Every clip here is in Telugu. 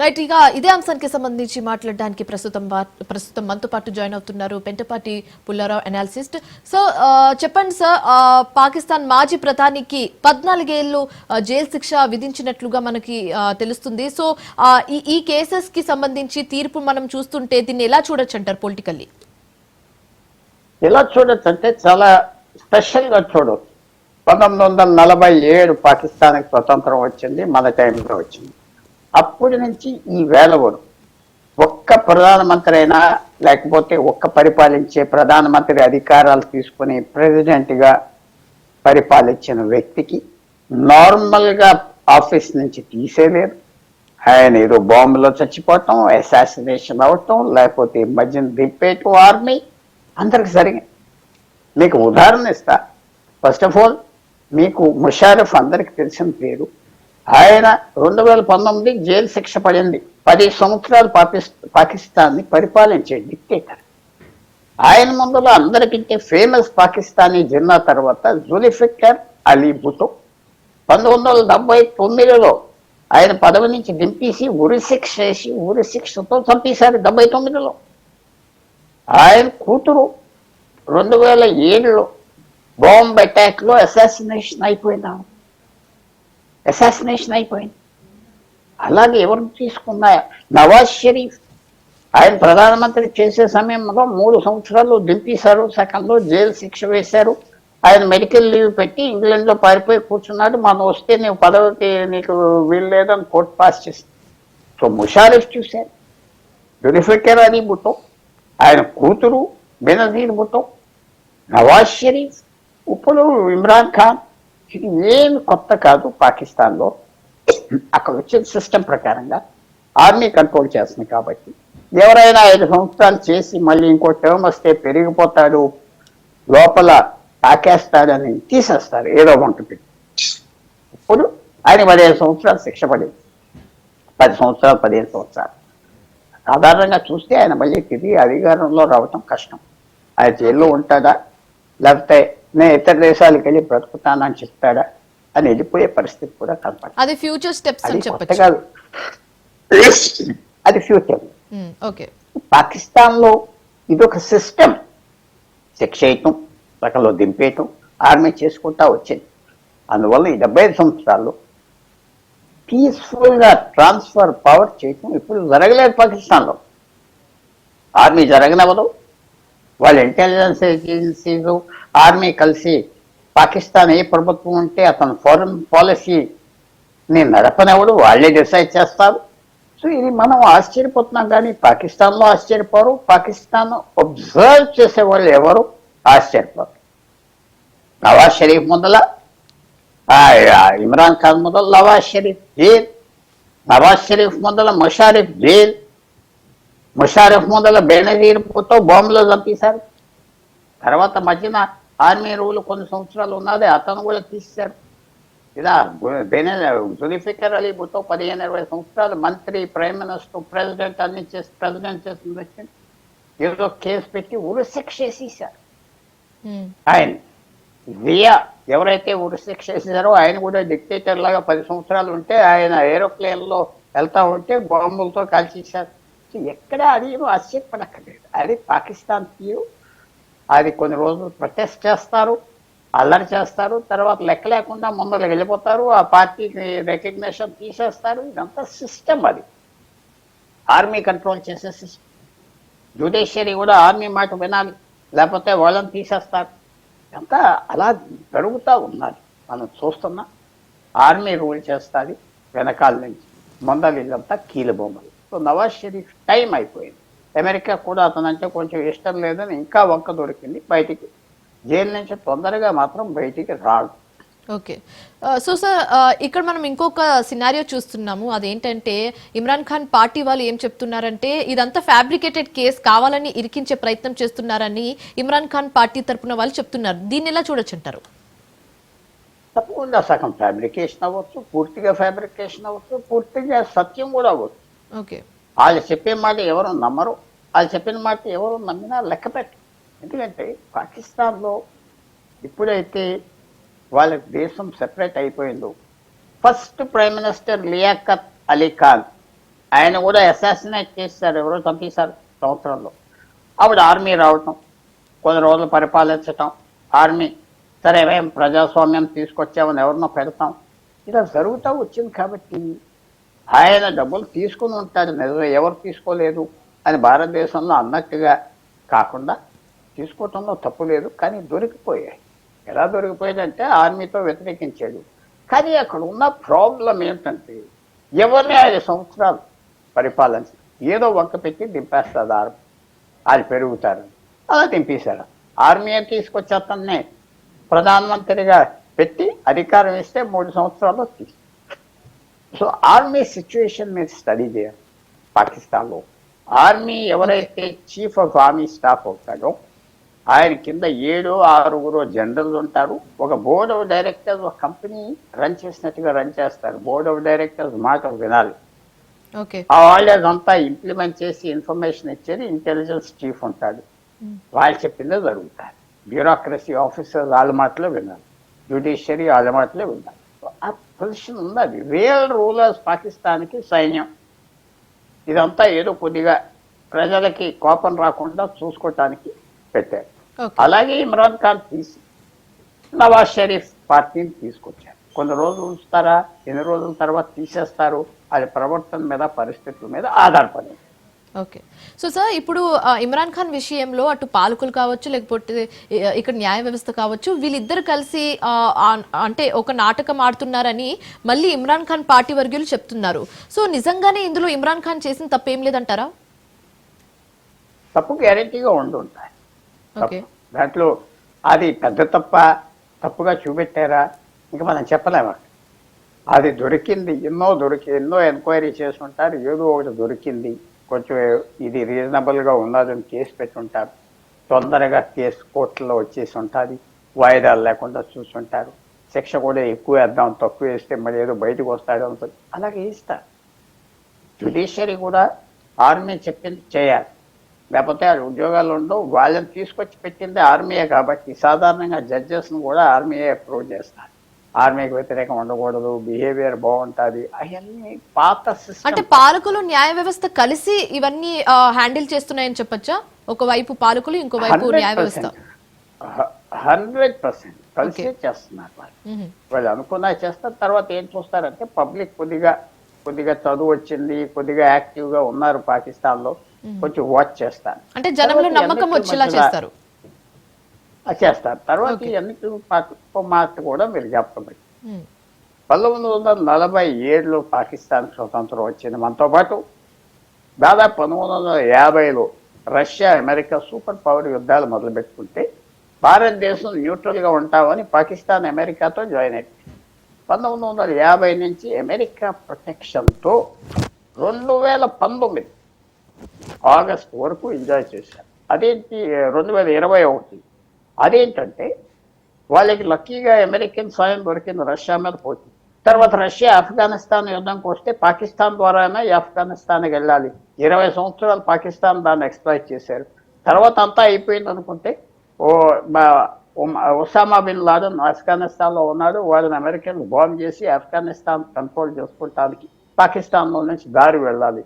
రైట్ ఇక ఇదే అంశానికి సంబంధించి మాట్లాడడానికి ప్రస్తుతం ప్రస్తుతం మనతో పాటు జాయిన్ అవుతున్నారు పెంటపాటి పుల్లారావు అనాలిసిస్ట్ సో చెప్పండి సార్ పాకిస్తాన్ మాజీ ప్రధానికి పద్నాలుగేళ్ళు జైలు శిక్ష విధించినట్లుగా మనకి తెలుస్తుంది. సో ఈ ఈ కేసెస్కి సంబంధించి తీర్పు మనం చూస్తుంటే దీన్ని ఎలా చూడొచ్చు అంటారు పొలిటికల్లీ ఎలా చూడొచ్చు అంటే చాలా స్పెషల్గా చూడవచ్చు పంతొమ్మిది వందల నలభై ఏడు పాకిస్తాన్కి స్వతంత్రం వచ్చింది మన టైంలో వచ్చింది. అప్పటి నుంచి ఈ వేల వరకు. ఒక్క ప్రధానమంత్రి అయినా లేకపోతే ఒక్క పరిపాలించే ప్రధానమంత్రి అధికారాలు తీసుకుని ప్రెసిడెంట్గా పరిపాలించిన వ్యక్తికి నార్మల్గా ఆఫీస్ నుంచి తీసేయలేరు ఆయన ఏదో బాంబులో చచ్చిపోవటం అసాసినేషన్ అవటం లేకపోతే మధ్యన దింపేయటం ఆర్మీ అందరికి జరిగింది. మీకు ఉదాహరణ ఇస్తా. ఫస్ట్ ఆఫ్ ఆల్ మీకు ముషారఫ్ అందరికి తెలిసిన పేరు ఆయన రెండు వేల పంతొమ్మిది జైలు శిక్ష పడింది. పది సంవత్సరాలు పాకిస్తా పాకిస్తాన్ని పరిపాలించే డిక్టేటర్ ఆయన ముందులో అందరికంటే ఫేమస్ పాకిస్తానీ జిన్నా తర్వాత జులిఫికర్ అలీ భుతో పంతొమ్మిది వందల డెబ్బై తొమ్మిదిలో ఆయన పదవి నుంచి దింపేసి ఉరిశిక్ష వేసి ఉరిశిక్షతో చంపేశారు డెబ్బై తొమ్మిదిలో. ఆయన కూతురు రెండు వేల ఏడులో బాంబ్ అటాక్లో అసాసినేషన్ అయిపోయిందాము అసాసినేషన్ అయిపోయింది. అలాగే ఎవరు తీసుకున్నా నవాజ్ షరీఫ్ ఆయన ప్రధానమంత్రి చేసే సమయంలో మూడు సంవత్సరాలు దింపేశారు. సగంలో జైలు శిక్ష వేశారు. ఆయన మెడికల్ లీవ్ పెట్టి ఇంగ్లండ్లో పారిపోయి కూర్చున్నాడు. మనం వస్తే నీవు పదవికి నీకు వీలు లేదని కోర్టు పాస్ చేసింది. సో ముషారిఫ్ చూశారు. జులిఫికర్ అలీ భుతో ఆయన కూతురు బెనజీర్ భుతో నవాజ్ షరీఫ్ ఇప్పుడు ఇమ్రాన్ ఖాన్ ఇది ఏమి కొత్త కాదు పాకిస్తాన్లో. అక్కడ వచ్చిన సిస్టమ్ ప్రకారంగా ఆర్మీ కంట్రోల్ చేస్తుంది కాబట్టి. ఎవరైనా ఐదు సంవత్సరాలు చేసి మళ్ళీ ఇంకో టర్మ్ వస్తే పెరిగిపోతాడు లోపల తాకేస్తాడని తీసేస్తారు ఏదో ఉంటుంది. ఇప్పుడు ఆయన పదిహేను సంవత్సరాలు శిక్ష పడింది. పది సంవత్సరాలు పదిహేను సంవత్సరాలు. సాధారణంగా చూస్తే ఆయన మళ్ళీ తిరిగి అధికారంలో రావటం కష్టం. ఆయన జైల్లో ఉంటాడా? లేకపోతే నేను ఇతర దేశాలకు వెళ్ళి బ్రతుకుతానని చెప్తాడా అని వెళ్ళిపోయే పరిస్థితి కూడా కనపడదు అది ఫ్యూచర్ స్టెప్స్ అని చెప్పచ్చు. అది ఫ్యూచర్ ఓకే పాకిస్తాన్లో ఇదొక సిస్టమ్ శిక్ష వేయటం రకంలో దింపేయటం ఆర్మీ చేసుకుంటా వచ్చింది. అందువల్ల ఈ డెబ్బై ఐదు సంవత్సరాల్లో పీస్ఫుల్గా ట్రాన్స్ఫర్ పవర్ చేయటం ఇప్పుడు జరగలేదు పాకిస్తాన్లో. ఆర్మీ జరగనవదు వాళ్ళ ఇంటెలిజెన్స్ ఏజెన్సీలు ఆర్మీ కలిసి పాకిస్తాన్ ఏ ప్రభుత్వం ఉంటే అతను ఫారెన్ పాలసీని నడపనివ్వడు వాళ్ళే డిసైడ్ చేస్తారు. సో ఇది మనం ఆశ్చర్యపోతున్నాం కానీ పాకిస్తాన్లో ఆశ్చర్యపోరు పాకిస్తాన్ అబ్జర్వ్ చేసే వాళ్ళు ఎవరు ఆశ్చర్యపోరు. నవాజ్ షరీఫ్ మొదల ఇమ్రాన్ ఖాన్ మొదల నవాజ్ షరీఫ్ జైల్ నవాజ్ షరీఫ్ మొదల ముషారిఫ్ జైల్ ముషారిఫ్ మొదల బేనజీర్తో బాంబులో చంపేశారు. తర్వాత మధ్యన ఆర్మీ రూల్ కొన్ని సంవత్సరాలు ఉన్నది అతను కూడా తీశారు ఇలా బెనే జులిఫికర్ అలీ భుతో పదిహేను ఇరవై సంవత్సరాలు మంత్రి ప్రైమ్ మినిస్టర్ ప్రెసిడెంట్ అన్ని చేసి ప్రెసిడెంట్ చేసిన వ్యక్తిని ఏదో కేసు పెట్టి ఉరి శిక్ష వేసేసారు ఆయన జియా ఎవరైతే ఉరి శిక్ష వేసేసారో ఆయన కూడా డిక్టేటర్ లాగా పది సంవత్సరాలు ఉంటే ఆయన ఏరోప్లేన్లో వెళ్తా ఉంటే బాంబులతో కాల్చేశారు. ఎక్కడ అది ఆశ్చర్యపడక్కర్లేదు. అది పాకిస్తాన్ తీరు. అది కొన్ని రోజులు ప్రొటెస్ట్ చేస్తారు అల్లరి చేస్తారు తర్వాత లెక్క లేకుండా ముందర వెళ్ళిపోతారు ఆ పార్టీకి రికగ్నేషన్ తీసేస్తారు. ఇదంతా సిస్టమ్ అది. ఆర్మీ కంట్రోల్ చేసే సిస్టమ్ జ్యుడిషియరీ కూడా ఆర్మీ మాట వినాలి లేకపోతే వాళ్ళని తీసేస్తారు. అంతా అలా జరుగుతూ ఉన్నది. మనం చూస్తున్నా ఆర్మీ రూల్ చేస్తుంది వెనకాల నుంచి ముందర వీళ్ళంతా కీలబొమ్మలు. సో నవాజ్ షరీఫ్ టైం అయిపోయింది. అమెరికా కూడా అతనంటే కొంచెం ఇష్టం లేదని ఇంకా వంక దొరికింది బయటికి. జైలు నుంచి తొందరగా మాత్రం బయటికి రాడు. ఓకే. సో సార్ ఇక్కడ మనం ఇంకొక సినారియో చూస్తున్నాము. అదేంటంటే ఇమ్రాన్ ఖాన్ పార్టీ వాళ్ళు ఏం చెప్తున్నారంటే ఇదంతా ఫ్యాబ్రికేటెడ్ కేసు కావాలని ఇరికించే ప్రయత్నం చేస్తున్నారని ఇమ్రాన్ ఖాన్ పార్టీ తరపున వాళ్ళు చెప్తున్నారు. దీన్ని ఎలా చూడొచ్చు అంటారు? తప్పకుండా సగం ఫ్యాబ్రికేషన్ అవ్వచ్చు పూర్తిగా ఫ్యాబ్రికేషన్ అవ్వచ్చు పూర్తిగా సత్యం కూడా అవ్వచ్చు. ఓకే. వాళ్ళు చెప్పే మాట ఎవరు నమ్మరు. వాళ్ళు చెప్పిన మాట ఎవరు నమ్మినా లెక్క పెట్టు ఎందుకంటే పాకిస్తాన్లో ఇప్పుడైతే వాళ్ళ దేశం సెపరేట్ అయిపోయిందో. First prime minister Liaquat Ali Khan ఆయన కూడా అసాసినేట్ చేస్తారు ఎవరో చంపేశారు సంవత్సరంలో. ఆవిడ ఆర్మీ రావటం కొన్ని రోజులు పరిపాలించటం ఆర్మీ సరే ఏం ప్రజాస్వామ్యం తీసుకొచ్చామని ఎవరినో పెడతాం. ఇలా జరుగుతూ వచ్చింది కాబట్టి ఆయన డబ్బులు తీసుకుని ఉంటాడు. నిజమే ఎవరు తీసుకోలేదు అని భారతదేశంలో అన్నట్టుగా కాకుండా తీసుకోవటంలో తప్పు లేదు కానీ దొరికిపోయాయి. ఎలా దొరికిపోయిందంటే ఆర్మీతో వ్యతిరేకించాడు. కానీ అక్కడ ఉన్న ప్రాబ్లం ఏంటంటే ఎవరిని ఐదు సంవత్సరాలు పరిపాలించి ఏదో వంక పెట్టి దింపేస్తుంది ఆర్మీ. అది పెరుగుతారు అలా దింపేశారు ఆర్మీ తీసుకొచ్చి అతన్నే ప్రధానమంత్రిగా పెట్టి అధికారం ఇస్తే మూడు సంవత్సరాల్లో తీసి సో ఆర్మీ సిచ్యువేషన్ మీరు స్టడీ చేయాలి పాకిస్తాన్లో ఆర్మీ ఎవరైతే చీఫ్ ఆఫ్ ఆర్మీ స్టాఫ్ అవుతాడో ఆయన కింద ఏడు ఆరుగురు జనరల్ ఉంటారు. ఒక బోర్డ్ ఆఫ్ డైరెక్టర్స్ ఒక కంపెనీ రన్ చేసినట్టుగా రన్ చేస్తారు. బోర్డ్ ఆఫ్ డైరెక్టర్స్ మాట వినాలి. వాళ్ళు అదంతా ఇంప్లిమెంట్ చేసి ఇన్ఫర్మేషన్ ఇచ్చేది ఇంటెలిజెన్స్ చీఫ్ ఉంటాడు. వాళ్ళు చెప్పిందే జరుగుతారు బ్యూరోక్రసీ ఆఫీసర్ వాళ్ళ మాటలే వినాలి. జ్యుడిషియరీ వాళ్ళ మాటలే వినాలి. పొజిషన్ ఉన్నది. రియల్ రూలర్స్ పాకిస్తాన్కి సైన్యం. ఇదంతా ఏదో కొద్దిగా ప్రజలకి కోపం రాకుండా చూసుకోవటానికి పెట్టారు. అలాగే ఇమ్రాన్ ఖాన్ తీసి నవాజ్ షరీఫ్ పార్టీని తీసుకొచ్చారు. కొన్ని రోజులు ఉంచుతారా? ఎన్ని రోజుల తర్వాత తీసేస్తారు? అది ప్రవర్తన మీద పరిస్థితుల మీద ఆధారపడి ఉంది. ఓకే. సో సార్ ఇప్పుడు ఇమ్రాన్ ఖాన్ విషయంలో అటు పాలకులు కావచ్చు లేకపోతే ఇక్కడ న్యాయ వ్యవస్థ కావచ్చు వీళ్ళిద్దరు కలిసి అంటే ఒక నాటకం ఆడుతున్నారని మళ్ళీ ఇమ్రాన్ ఖాన్ పార్టీ వర్గీయులు చెప్తున్నారు. సో నిజంగానే ఇందులో ఇమ్రాన్ ఖాన్ చేసిన తప్పేం లేదంటారా? తప్పు గ్యారెంటీగా ఉండి ఉంటాయి ఓకే. దాంట్లో అది పెద్ద తప్ప తప్పుగా చూపెట్టారా? ఇంకా మనం చెప్పలేము? అది దొరికింది ఎన్నో దొరికి ఎన్నో ఎంక్వైరీ చేసి ఉంటారు ఏదో ఒకటి దొరికింది. కొంచెం ఇది రీజనబుల్గా ఉన్నదని కేసు పెట్టి ఉంటారు తొందరగా కేసు కోర్టులో వచ్చేసి ఉంటుంది. వాయిదాలు లేకుండా చూసుంటారు. శిక్ష కూడా ఎక్కువ వేద్దాం తక్కువ వేస్తే మరి ఏదో బయటకు వస్తాడు అనుకుంది అలాగే ఇస్తారు జ్యుడిషియరీ కూడా ఆర్మీ చెప్పింది చేయాలి. లేకపోతే ఆ ఉద్యోగాలు ఉండవు. వాళ్ళని తీసుకొచ్చి పెట్టింది ఆర్మీయే కాబట్టి సాధారణంగా జడ్జెస్ను కూడా ఆర్మీయే అప్రూవ్ చేస్తారు. ఆర్మీకి వ్యతిరేకం ఉండకూడదు బిహేవియర్ బాగుంటుంది అవన్నీ పాత అంటే పాలకులు న్యాయ వ్యవస్థ కలిసి ఇవన్నీ హ్యాండిల్ చేస్తున్నాయని చెప్పొచ్చా? ఒకవైపు పాలకులు ఇంకోవైపు న్యాయ వ్యవస్థ. Hundred percent. కలిసి చేస్తున్నారు వాళ్ళు. వాళ్ళు అనుకున్నా చేస్తారు తర్వాత ఏం చూస్తారంటే పబ్లిక్ కొద్దిగా కొద్దిగా చదువు వచ్చింది కొద్దిగా యాక్టివ్గా ఉన్నారు పాకిస్తాన్లో కొంచెం వాచ్ చేస్తారు. అంటే జనంలో నమ్మకం వచ్చేలా చేస్తారు? చేస్తారు. తర్వాత ఎన్నికల మాట కూడా మీరు చెప్పండి. మ్మ్. పంతొమ్మిది వందల నలభై ఏడులో పాకిస్తాన్ స్వతంత్రం వచ్చింది. మనతో పాటు దాదాపు పంతొమ్మిది వందల యాభైలో రష్యా అమెరికా సూపర్ పవర్ యుద్ధాలు మొదలుపెట్టుకుంటే భారతదేశం న్యూట్రల్గా ఉంటామని పాకిస్తాన్ అమెరికాతో జాయిన్ అయింది పంతొమ్మిది వందల యాభై నుంచి అమెరికా ప్రొటెక్షన్తో రెండు వేల పంతొమ్మిది ఆగస్ట్ వరకు ఎంజాయ్ చేశారు. అదేంటి? రెండు వేల ఇరవై ఒకటి అదేంటంటే వాళ్ళకి లక్కీగా అమెరికన్ సాయం దొరికింది రష్యా మీద పోతుంది తర్వాత రష్యా ఆఫ్ఘనిస్తాన్ యుద్ధంకి వస్తే పాకిస్తాన్ ద్వారానే ఆఫ్ఘనిస్తాన్కి వెళ్ళాలి. ఇరవై సంవత్సరాలు పాకిస్తాన్ దాన్ని ఎక్స్ప్లాయిట్ చేశారు. తర్వాత అంతా అయిపోయింది అనుకుంటే ఓ ఒసామా బిన్ లాడన్ ఆఫ్ఘనిస్తాన్లో ఉన్నాడు. వాళ్ళని అమెరికన్ బాంబ్ చేసి ఆఫ్ఘనిస్తాన్ కంట్రోల్ చేసుకుంటానికి పాకిస్తాన్లో నుంచి దారి వెళ్ళాలి.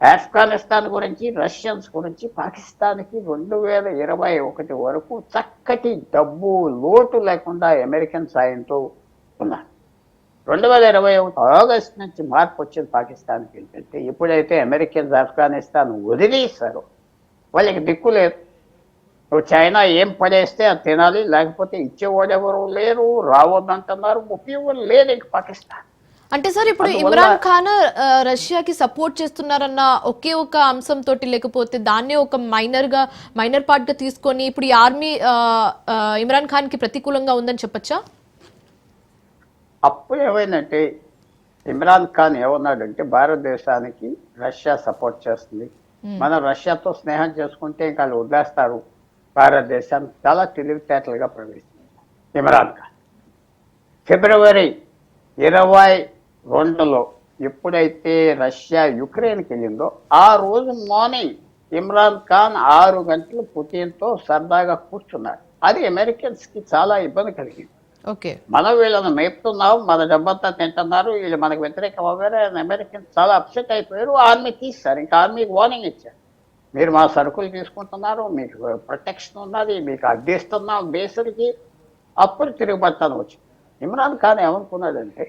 ఆఫ్ఘనిస్తాన్ గురించి రష్యన్స్ గురించి పాకిస్తాన్కి రెండు వేల ఇరవై ఒకటి వరకు చక్కటి డబ్బు లోటు లేకుండా అమెరికన్ సాయంతో ఉన్నారు. రెండు వేల ఇరవై ఒకటి ఆగస్ట్ నుంచి మార్పు వచ్చింది పాకిస్తాన్కి ఏంటంటే ఎప్పుడైతే అమెరికన్స్ ఆఫ్ఘనిస్తాన్ వదిలేశారో వాళ్ళకి దిక్కు లేదు. నువ్వు చైనా ఏం పడేస్తే అది తినాలి లేకపోతే ఇచ్చేవాడు ఎవరు లేరు రావద్దంటున్నారు ఉపయోగం లేదు ఇంక పాకిస్తాన్. అంటే సార్ ఇప్పుడు ఇమ్రాన్ ఖాన్ రష్యాకి సపోర్ట్ చేస్తున్నారన్న ఒకే ఒక అంశం తోటి లేకపోతే దాన్నే ఒక మైనర్గా మైనర్ పార్ట్గా తీసుకొని ఇప్పుడు ఈ ఆర్మీ ఇమ్రాన్ ఖాన్కి ప్రతికూలంగా ఉందని చెప్పొచ్చా? అప్పుడు ఏమైందంటే ఇమ్రాన్ ఖాన్ ఏమన్నాడంటే భారతదేశానికి రష్యా సపోర్ట్ చేస్తుంది. మనం రష్యాతో స్నేహం చేసుకుంటే ఇంకా వదిలేస్తారు. భారతదేశానికి చాలా తెలివితేటలుగా ప్రవేశించారు ఇమ్రాన్ ఖాన్. ఫిబ్రవరి ఇరవై రెండులో ఎప్పుడైతే రష్యా యుక్రెయిన్కి వెళ్ళిందో ఆ రోజు మార్నింగ్ ఇమ్రాన్ ఖాన్ ఆరు గంటలు పుతిన్తో సరదాగా కూర్చున్నాడు. అది అమెరికన్స్కి చాలా ఇబ్బంది కలిగింది. ఓకే. మనం వీళ్ళని మేపుతున్నాం మన డబ్బంతా తింటున్నారు వీళ్ళు మనకు వ్యతిరేకం అవ్వారు అమెరికన్స్ చాలా అప్సెట్ అయిపోయారు ఆర్మీ తీస్తారు ఇంకా ఆర్మీకి వార్నింగ్ ఇచ్చారు. మీరు మా సరుకులు తీసుకుంటున్నారు మీకు ప్రొటెక్షన్ ఉన్నది మీకు అడ్డిస్తున్నాం బేసులకి అప్పుడు తిరుగుబడతాను వచ్చి ఇమ్రాన్ ఖాన్ ఏమనుకున్నాడంటే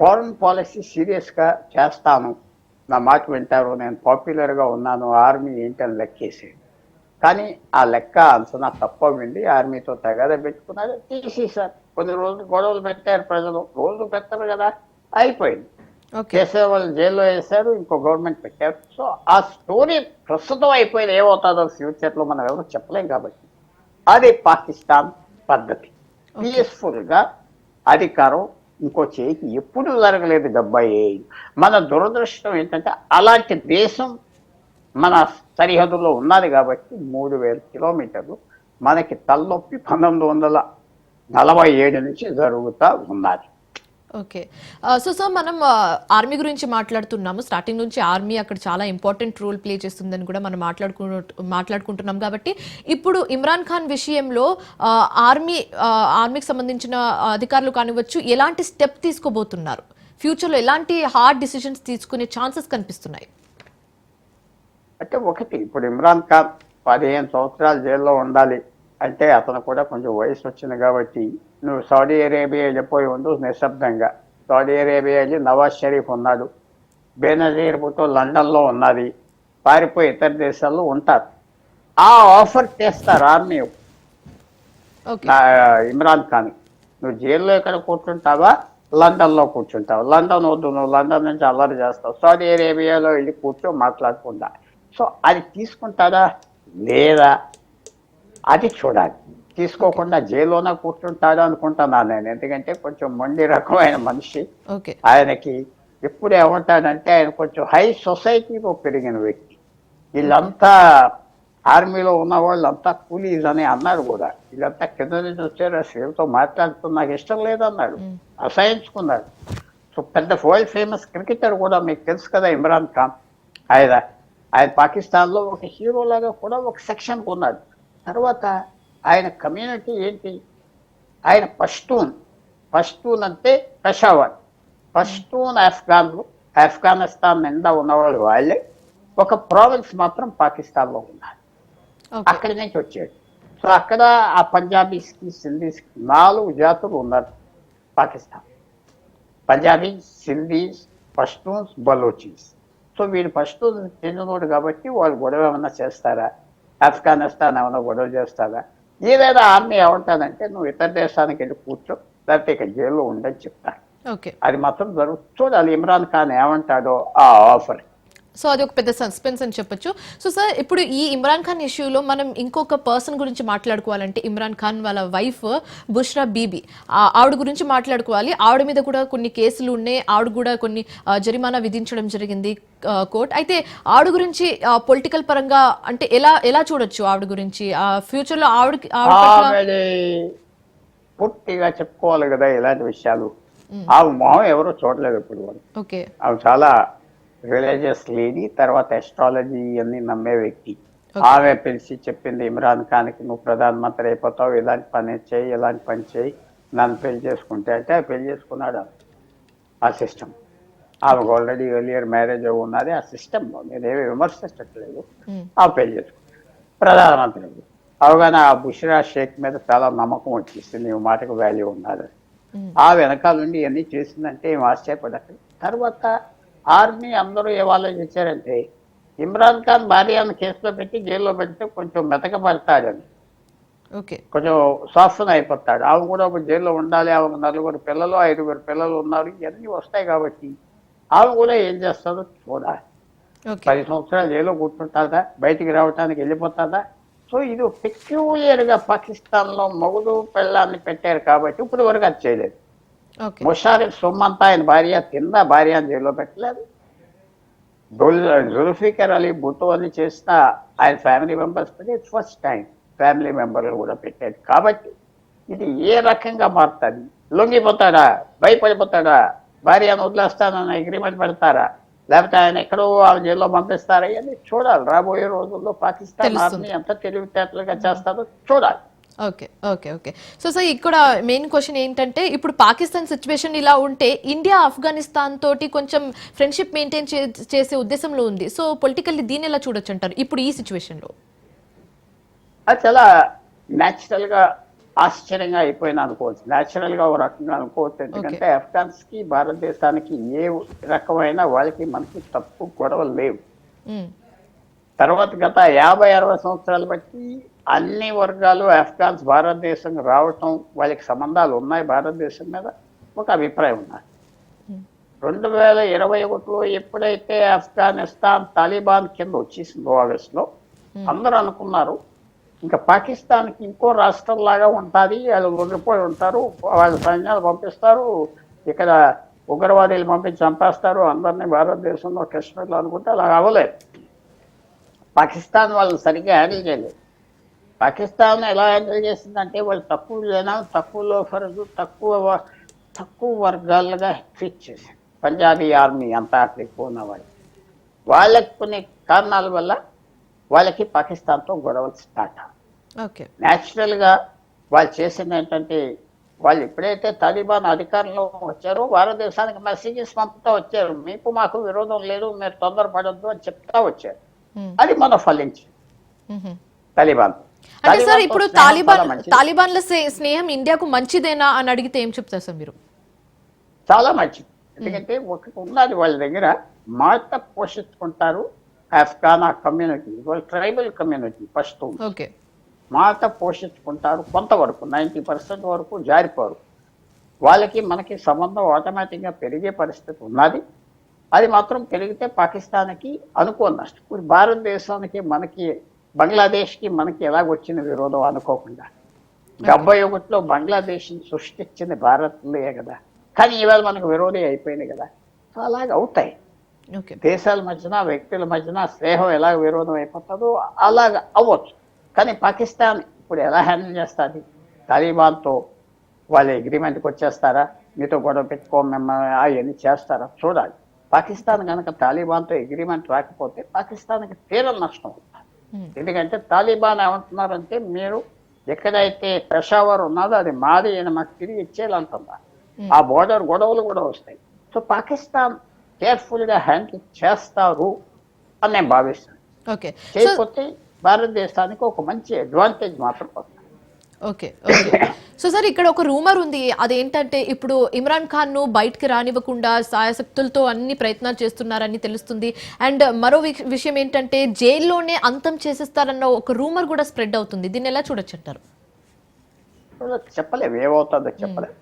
ఫారెన్ పాలసీ సీరియస్గా చేస్తాను. నా మాట వింటారు. నేను పాపులర్గా ఉన్నాను. ఆర్మీ ఏంటని లెక్కేసాడు కానీ ఆ లెక్క అంచనా తప్ప విండి ఆర్మీతో తగాద పెట్టుకున్నారు. తీసేశారు. కొన్ని రోజులు గొడవలు పెట్టారు ప్రజలు. రోజు పెట్టరు కదా. అయిపోయింది. చేసే వాళ్ళు జైల్లో వేశారు. ఇంకో గవర్నమెంట్ పెట్టారు. సో ఆ స్టోరీ ప్రస్తుతం అయిపోయింది. ఏమవుతుందో ఫ్యూచర్లో మనం ఎవరు చెప్పలేం కాబట్టి. అది పాకిస్తాన్ పద్ధతి. పీస్ఫుల్గా అధికారం ఇంకో చేయికి ఎప్పుడు జరగలేదు డెబ్బై ఏడు మన దురదృష్టం ఏంటంటే అలాంటి దేశం మన సరిహద్దులో ఉన్నది కాబట్టి మూడు వేల కిలోమీటర్లు మనకి తలనొప్పి పంతొమ్మిది వందల నలభై ఏడు నుంచి జరుగుతూ ఉన్నది. ఓకే. సో సార్ మనం ఆర్మీ గురించి మాట్లాడుతున్నాము. స్టార్టింగ్ నుంచి ఆర్మీ అక్కడ చాలా ఇంపార్టెంట్ రోల్ ప్లే చేస్తుందని కూడా మనం మాట్లాడుకు మాట్లాడుకుంటున్నాం కాబట్టి ఇప్పుడు ఇమ్రాన్ ఖాన్ విషయంలో ఆర్మీ ఆర్మీకి సంబంధించిన అధికారులు కానివచ్చు ఎలాంటి స్టెప్ తీసుకోబోతున్నారు? ఫ్యూచర్లో ఎలాంటి హార్డ్ డిసిషన్స్ తీసుకునే ఛాన్సెస్ కనిపిస్తున్నాయి? అంటే ఒకటి ఇప్పుడు ఇమ్రాన్ ఖాన్ పదిహేను సంవత్సరాలు జైల్లో ఉండాలి అంటే అతను కూడా కొంచెం వయసు వచ్చింది కాబట్టి నువ్వు సౌదీ అరేబియా వెళ్ళిపోయి ఉండు నిశ్శబ్దంగా. సౌదీ అరేబియా వెళ్ళి నవాజ్ షరీఫ్ ఉన్నాడు. బేనజీర్ భుతో లండన్లో ఉన్నది. పారిపోయి ఇతర దేశాల్లో ఉంటారు. ఆ ఆఫర్ చేస్తారు ఆర్మీ ఇమ్రాన్ ఖాన్ నువ్వు జైల్లో ఎక్కడ కూర్చుంటావా? లండన్లో కూర్చుంటావు. లండన్ వద్దు నువ్వు లండన్ నుంచి అల్లరి చేస్తావు. సౌదీ అరేబియాలో వెళ్ళి కూర్చో మాట్లాడకుండా సో అది తీసుకుంటారా లేదా? అది చూడాలి. తీసుకోకుండా జైల్లోనే కూర్చుంటాడు అనుకుంటున్నాను నేను. ఎందుకంటే కొంచెం మొండి రకమైన మనిషి. ఆయనకి ఎప్పుడు ఏమంటాడంటే ఆయన కొంచెం హై సొసైటీలో పెరిగిన వ్యక్తి. వీళ్ళంతా ఆర్మీలో ఉన్న వాళ్ళంతా కూలీస్ అని అన్నారు కూడా. వీళ్ళంతా కింద నుంచి వచ్చారు అసలుతో మాట్లాడుతూ నాకు ఇష్టం లేదన్నాడు. అసహించుకున్నాడు. సో పెద్ద వరల్డ్ ఫేమస్ క్రికెటర్ కూడా మీకు తెలుసు కదా ఇమ్రాన్ ఖాన్. ఆయన ఆయన పాకిస్తాన్లో ఒక హీరో లాగా కూడా ఒక సెక్షన్ ఉన్నాడు. తర్వాత ఆయన కమ్యూనిటీ ఏంటి? ఆయన పష్తూన్. పష్తూన్ అంటే పెషావర్. పష్తూన్ ఆఫ్ఘన్లు ఆఫ్ఘనిస్తాన్ నిండా ఉన్నవాళ్ళు వాళ్ళే. ఒక ప్రావిన్స్ మాత్రం పాకిస్తాన్లో ఉన్నారు. అక్కడి నుంచి వచ్చాడు. సో అక్కడ ఆ పంజాబీస్కి సింధీస్కి నాలుగు జాతులు ఉన్నారు పాకిస్తాన్. పంజాబీ సింధీస్ పష్తూన్స్ బలోచీస్. సో వీడు పష్తూన్ చెందినోడు కాబట్టి వాళ్ళు గొడవ ఏమన్నా చేస్తారా? ఆఫ్ఘనిస్తాన్ ఏమైనా గొడవ చేస్తారా? ఏదైనా ఆర్మీ ఏమంటానంటే నువ్వు ఇతర దేశానికి వెళ్ళి కూర్చో లేకపోతే ఇక జైల్లో ఉండని చెప్తాను. ఓకే. అది మాత్రం జరుగుతుంది చూడాలి ఇమ్రాన్ ఖాన్ ఏమంటాడో ఆ ఆఫర్. సో అది ఒక పెద్ద సస్పెన్స్ అని చెప్పొచ్చు. సో సార్ ఇప్పుడు ఈ ఇమ్రాన్ ఖాన్ ఇష్యూలో మనం ఇంకొక పర్సన్ గురించి మాట్లాడుకోవాలంటే ఇమ్రాన్ ఖాన్ వాళ్ళ వైఫ్ బుష్రా బీబీ. ఆ- ఆవిడ గురించి మాట్లాడుకోవాలి. ఆవిడ మీద కూడా కొన్ని కేసులు ఉన్నాయి. ఆవిడ కూడా కొన్ని ఆ, జరిమానా విధించడం జరిగింది కోర్ట్ అయితే ఆవిడ గురించి పొలిటికల్ పరంగా అంటే ఎలా ఎలా చూడొచ్చు ఆవిడ గురించి? ఫ్యూచర్లో ఆవిడ పూర్తిగా చెప్పుకోవాలి కదా ఇలాంటి విషయాలు. ఆమె మొహం ఎవరో చూడలేదు ఇప్పుడు ఆమె చాలా రిలీజియస్ లేడీ తర్వాత ఎస్ట్రాలజీ అన్ని నమ్మే వ్యక్తి. ఆమె పిలిచి చెప్పింది ఇమ్రాన్ ఖాన్కి నువ్వు ప్రధానమంత్రి అయిపోతావు ఇలాంటి పని చేయి ఇలాంటి పని చేయి. నన్ను పెళ్ళి చేసుకుంటే అంటే ఆ పెళ్ళి చేసుకున్నాడు ఆమె. ఆ సిస్టమ్. ఆమెకు ఆల్రెడీ ఎర్లియర్ మ్యారేజ్ ఉన్నది ఆ సిస్టంలో నేనేమి విమర్శించట్లేదు. మ్మ్. ఆ పెళ్ళి చేసుకుంది. ప్రధానమంత్రి అవగానే ఆ బుషరా షేక్ మీద చాలా నమ్మకం వచ్చేసింది ఈ మాటకు వాల్యూ ఉన్నది మ్మ్. ఆ వెనకాల నుండి ఇవన్నీ చేసిందంటే ఏం ఆశ్చర్యపడకండి తర్వాత ఆర్మీ అందరూ ఏ ఆలోచించారంటే ఇమ్రాన్ ఖాన్ భార్యను కేసులో పెట్టి జైల్లో పెడితే కొంచెం మెతకబడతాడని ఓకే. కొంచెం సాఫ్ట్ అయిపోతాడు. ఆమె కూడా ఒక జైల్లో ఉండాలి. ఆమెకు నలుగురు పిల్లలు ఐదుగురు పిల్లలు ఉన్నారు. ఇవన్నీ వస్తాయి కాబట్టి ఆమె కూడా ఏం చేస్తుందో చూడాలి. పది సంవత్సరాలు జైల్లో కూర్చుంటుందా? బయటికి రావడానికి వెళ్ళిపోతుందా? సో ఇది peculiar గా పాకిస్తాన్లో మగుడు పెళ్ళాన్ని పెట్టారు కాబట్టి ఇప్పుడు వరకు అది చేయలేదు. ముషారిఫ్ సొమ్మంతా ఆయన భార్య కింద భార్య అని జైల్లో పెట్టలేదు. జుల్ఫికర్ అలీ భూతో అని చేసిన ఆయన ఫ్యామిలీ మెంబర్స్ పెట్టి ఫస్ట్ టైం ఫ్యామిలీ మెంబర్లు కూడా పెట్టాడు కాబట్టి ఇది ఏ రకంగా మారుతుంది? లొంగిపోతాడా? భయపడిపోతాడా? భార్యను వదిలేస్తానని అగ్రిమెంట్ పెడతారా? లేకపోతే ఆయన ఎక్కడో ఆ జైల్లో పంపిస్తారా? అని చూడాలి. రాబోయే రోజుల్లో పాకిస్తాన్. ఆర్మీ ఎంత తెలివితేటలుగా చేస్తారో చూడాలి. Okay okay okay. So so ఇక్కడ మెయిన్ క్వశ్చన్ ఏంటంటే ఇప్పుడు పాకిస్తాన్ సిచ్యువేషన్ ఇలా ఉంటే ఇండియా ఆఫ్ఘనిస్తాన్ తోటి కొంచెం ఫ్రెండ్షిప్ మెయింటైన్ చేసే ఉద్దేశంలో ఉంది. సో పొలిటికల్లీ దీన్ని ఎలా చూడొచ్చు అంటారు? ఇప్పుడు ఈ సిచ్యువేషన్లో. అది చాలా న్యాచురల్గా ఆశ్చర్యంగా అయిపోయిన అనుకోవచ్చు. న్యాచురల్గా ఒక రకంగా అనుకోవచ్చు. ఎందుకంటే అఫ్ఘాన్స్కి భారతదేశానికి ఏ రకమైన వాళ్ళకి మనకి తప్పు గొడవలు లేవు. తర్వాత గత యాభై అరవై సంవత్సరాలు బట్టి అన్ని వర్గాలు అఫ్ఘాన్స్ భారతదేశం రావటం వాళ్ళకి సంబంధాలు ఉన్నాయి భారతదేశం మీద? ఒక అభిప్రాయం ఉన్నది. రెండు వేల ఇరవై ఒకటిలో ఎప్పుడైతే ఆఫ్ఘనిస్తాన్ తాలిబాన్ కింద వచ్చేసిందో ఆగస్టులో అందరూ అనుకున్నారు ఇంకా పాకిస్తాన్కి ఇంకో రాష్ట్రం లాగా ఉంటుంది వాళ్ళు ఉండిపోయి ఉంటారు వాళ్ళ సైన్యాలు పంపిస్తారు ఇక్కడ ఉగ్రవాదీలు పంపించి చంపేస్తారు అందరినీ భారతదేశంలో కశ్మీర్లో అనుకుంటే అలా అవ్వలేదు. పాకిస్తాన్ వాళ్ళు సరిగ్గా హ్యాండిల్ చేయలేదు. పాకిస్తాన్ ఎలా హ్యాండిల్ చేసిందంటే వాళ్ళు తక్కువ జనం తక్కువ లోఫర్స్ తక్కువ తక్కువ వర్గాలుగా ట్రీట్ చేశారు. పంజాబీ ఆర్మీ అంతా అక్కడ ఎక్కువ ఉన్న వాళ్ళు. వాళ్ళకి కొన్ని కారణాల వల్ల వాళ్ళకి పాకిస్తాన్తో గొడవలు స్టార్ట్ ఓకే. న్యాచురల్గా వాళ్ళు చేసింది ఏంటంటే వాళ్ళు ఎప్పుడైతే తాలిబాన్ అధికారంలో వచ్చారో భారతదేశానికి మెసేజెస్ పంపుతా వచ్చారు. మీకు మాకు విరోధం లేదు మీరు తొందరపడద్దు అని చెప్తా వచ్చారు. అది మన ఫలించింది. తాలిబాన్ అంటే సార్ ఇప్పుడు తాలిబాన్. తాలిబాన్ల స్నే- స్నేహం ఇండియాకు మంచిదేనా అని అడిగితే ఏం చెప్తారు సార్ మీరు? చాలా మంచిది. ఎందుకంటే ఒకటి ఉన్నది వాళ్ళ దగ్గర మాట పోషించుకుంటారు ఆఫ్ఘానా కమ్యూనిటీ వాళ్ళు ట్రైబల్ కమ్యూనిటీ ఫస్ట్ ఓకే. మాట పోషించుకుంటారు కొంతవరకు నైంటీ పర్సెంట్ వరకు జారిపోరు. వాళ్ళకి మనకి సంబంధం ఆటోమేటిక్గా పెరిగే పరిస్థితి ఉన్నది. అది మాత్రం పెరిగితే పాకిస్తాన్కి అనుకోని నష్టం. భారతదేశానికి మనకి బంగ్లాదేశ్కి మనకి ఎలాగొచ్చిన విరోధం అనుకోకుండా. డెబ్బై ఒకటిలో బంగ్లాదేశ్ని సృష్టించింది భారత్లే కదా. కానీ ఇవాళ మనకు విరోధి అయిపోయింది కదా. సో అలాగ అవుతాయి. దేశాల మధ్యన వ్యక్తుల మధ్యన స్నేహం ఎలా విరోధం అయిపోతుందో అలాగ అవ్వచ్చు. కానీ పాకిస్తాన్ ఇప్పుడు ఎలా హ్యాండిల్ చేస్తుంది? తాలిబాన్తో వాళ్ళ అగ్రిమెంట్కి వచ్చేస్తారా? మీతో గొడవ పెట్టుకో మిమ్మల్ని అవన్నీ చేస్తారా? చూడాలి. పాకిస్తాన్ కనుక తాలిబాన్తో అగ్రిమెంట్ రాకపోతే పాకిస్తాన్కి తీరం నష్టం. ఎందుకంటే తాలిబాన్ ఏమంటున్నారంటే మీరు ఎక్కడైతే పెషావర్ ఉన్నదో అది మాది ఈయన మాకు తిరిగి ఇచ్చేయాలంటున్నారు ఆ బోర్డర్ గొడవలు కూడా వస్తాయి. సో పాకిస్తాన్ కేర్ఫుల్గా హ్యాండిల్ చేస్తారు అని నేను భావిస్తాను చేయకపోతే భారతదేశానికి ఒక మంచి అడ్వాంటేజ్ మాత్రం వస్తుంది. Okay okay. సో సార్ ఇక్కడ ఒక రూమర్ ఉంది. అదేంటంటే ఇప్పుడు ఇమ్రాన్ ఖాన్ను బయటికి రానివ్వకుండా సాయశక్తులతో అన్ని ప్రయత్నాలు చేస్తున్నారని తెలుస్తుంది. అండ్ మరో విషయం ఏంటంటే జైల్లోనే అంతం చేసేస్తారన్న ఒక రూమర్ కూడా స్ప్రెడ్ అవుతుంది. దీన్ని ఎలా చూడొచ్చు అంటారు? చెప్పలేము ఏమవుతుందో చెప్పలేము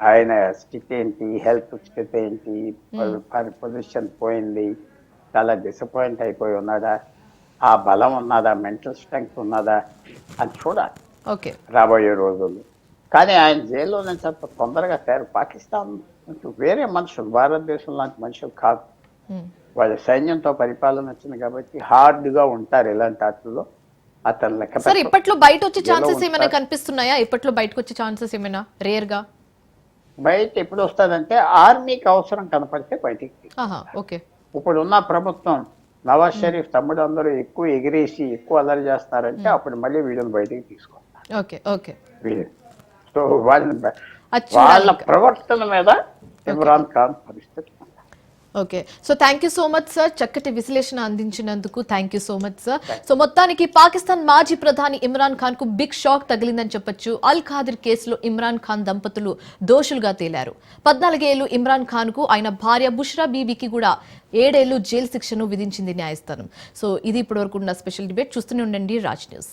ఆయన స్థితి ఏంటి? హెల్త్ స్థితి ఏంటి? పొజిషన్ పోయింది. చాలా డిసప్పాయింట్ అయిపోయి ఉన్నాడా? ఆ బలం ఉన్నదా? మెంటల్ స్ట్రెంగ్త్ ఉన్నదా? అని చూడాలి. రాబోయే రోజుల్లో. కానీ ఆయన జైల్లో నుంచి అంత తొందరగా తయారు. పాకిస్తాన్ వేరే మనుషులు భారతదేశం లాంటి మనుషులు కాదు. వాళ్ళ సైన్యంతో పరిపాలన వచ్చింది కాబట్టి హార్డ్గా ఉంటారు ఇలాంటి వాటిల్లో అతను లెక్క సార్. ఇప్పట్లో బయట వచ్చే ఛాన్సెస్ ఏమైనా. కనిపిస్తున్నాయా? ఇప్పట్లో బయటకు వచ్చే ఛాన్సెస్ ఏమైనా? రేర్గా బయట ఎప్పుడు వస్తుందంటే ఆర్మీకి అవసరం కనపడితే బయటికి. ఓకే. ఇప్పుడు ఉన్న ప్రభుత్వం నవాజ్ షరీఫ్ తమ్ముడు అందరూ ఎక్కువ ఎగిరేసి ఎక్కువ అల్లరి చేస్తారంటే అప్పుడు మళ్ళీ వీళ్ళని బయటికి తీసుకుంటారు ఓకే ఓకే. సో వాళ్ళ. ప్రవర్తన మీద ఇమ్రాన్ ఖాన్ పరిస్థితి. Okay. So thank you so much sir. చక్కటి విశ్లేషణ అందించినందుకు thank you so much sir. So మొత్తానికి పాకిస్తాన్ మాజీ ప్రధాని ఇమ్రాన్ ఖాన్కు బిగ్ షాక్ తగిలిందని చెప్పొచ్చు. అల్ ఖాదిర్ కేసులో ఇమ్రాన్ ఖాన్ దంపతులు దోషులుగా తేలారు. పద్నాలుగేళ్ళు ఇమ్రాన్ ఖాన్కు ఆయన భార్య బుష్రా బీబీకి కూడా ఏడేళ్ళు జైలు శిక్షను విధించింది న్యాయస్థానం. సో ఇది ఇప్పటివరకు ఉన్న స్పెషల్ డిబేట్. చూస్తూనే ఉండండి రాజ్ న్యూస్.